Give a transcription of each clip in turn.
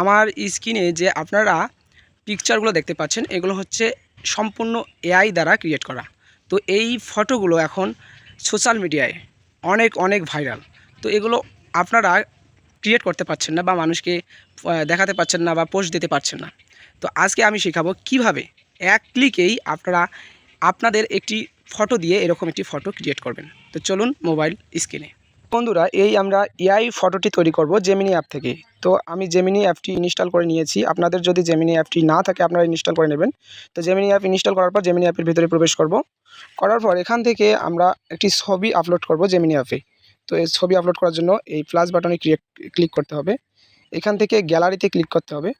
আমার স্ক্রিনে যে আপনারা পিকচারগুলো দেখতে পাচ্ছেন, এগুলো হচ্ছে সম্পূর্ণ এআই দ্বারা ক্রিয়েট করা। তো এই ফটোগুলো এখন সোশ্যাল মিডিয়ায় অনেক অনেক ভাইরাল তো এগুলো আপনারা ক্রিয়েট করতে পারছেন না বা মানুষকে দেখাতে পারছেন না বা পোস্ট দিতে পারছেন না। তো আজকে আমি শেখাবো কীভাবে এক ক্লিকেই আপনারা আপনাদের একটি ফটো দিয়ে এরকম একটি ফটো ক্রিয়েট করবেন। তো চলুন মোবাইল স্ক্রিনে বন্ধুরা, এই আমরা এআই ফটোটি তৈরি করব জেমিনি অ্যাপ থেকে। তো আমি জেমিনি অ্যাপটি ইনস্টল করে নিয়েছি। আপনাদের যদি জেমিনি অ্যাপটি না থাকে, আপনারা ইনস্টল করে নেবেন। তো জেমিনি অ্যাপ ইনস্টল করার পর জেমিনি অ্যাপের ভিতরে প্রবেশ করব। করার পর এখান থেকে আমরা একটি ছবি আপলোড করব জেমিনি অ্যাপে তো এই ছবি আপলোড করার জন্য এই প্লাস বাটনে ক্লিক করতে হবে। এখান থেকে গ্যালারিতে ক্লিক করতে হবে।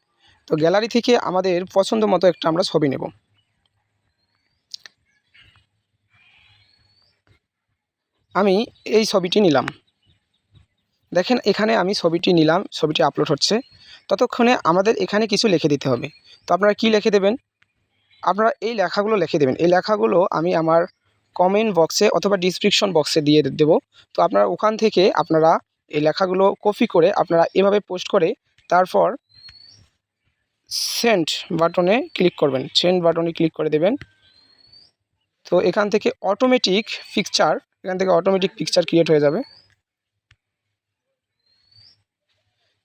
তো গ্যালারি থেকে আমাদের পছন্দ মতো একটা আমরা ছবি নেব। আমি এই ছবিটি নিলাম। দেখেন, এখানে আমি ছবিটি নিলাম, ছবিটি আপলোড হচ্ছে। ততক্ষণে আমাদের এখানে কিছু লিখে দিতে হবে। তো আপনারা কি লিখে দেবেন? আপনারা এই লেখাগুলো লিখে দেবেন। এই লেখাগুলো আমি আমার কমেন্ট বক্সে অথবা ডিসক্রিপশন বক্সে দিয়ে দেব। তো আপনারা ওখান থেকে আপনারা এই লেখাগুলো কপি করে আপনারা এভাবে পোস্ট করে তারপর সেন্ট বাটনে ক্লিক করবেন। সেন্ট বাটনে ক্লিক করে দেবেন। তো এখান থেকে অটোমেটিক পিকচার এখান থেকে অটোমেটিক পিকচার ক্রিয়েট হয়ে যাবে।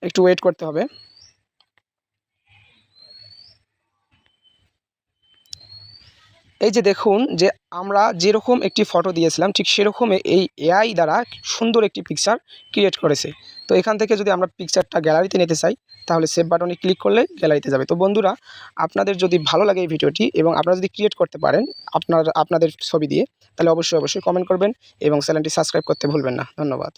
একটু ওয়েট করতে হবে। এই যে দেখুন যে আমরা যেরকম একটি ফটো দিয়েছিলাম, ঠিক সেরকমই এই এআই দ্বারা সুন্দর একটি পিকচার ক্রিয়েট করেছে। তো এখান থেকে যদি আমরা পিকচারটা গ্যালারিতে নিতে চাই, তাহলে সেভ বাটনে ক্লিক করলে গ্যালারিতে যাবে। তো বন্ধুরা, আপনাদের যদি ভালো লাগে এই ভিডিওটি এবং আপনারা যদি ক্রিয়েট করতে পারেন আপনার, আপনাদের ছবি দিয়ে, তাহলে অবশ্যই অবশ্যই কমেন্ট করবেন এবং চ্যানেলটি সাবস্ক্রাইব করতে ভুলবেন না। ধন্যবাদ।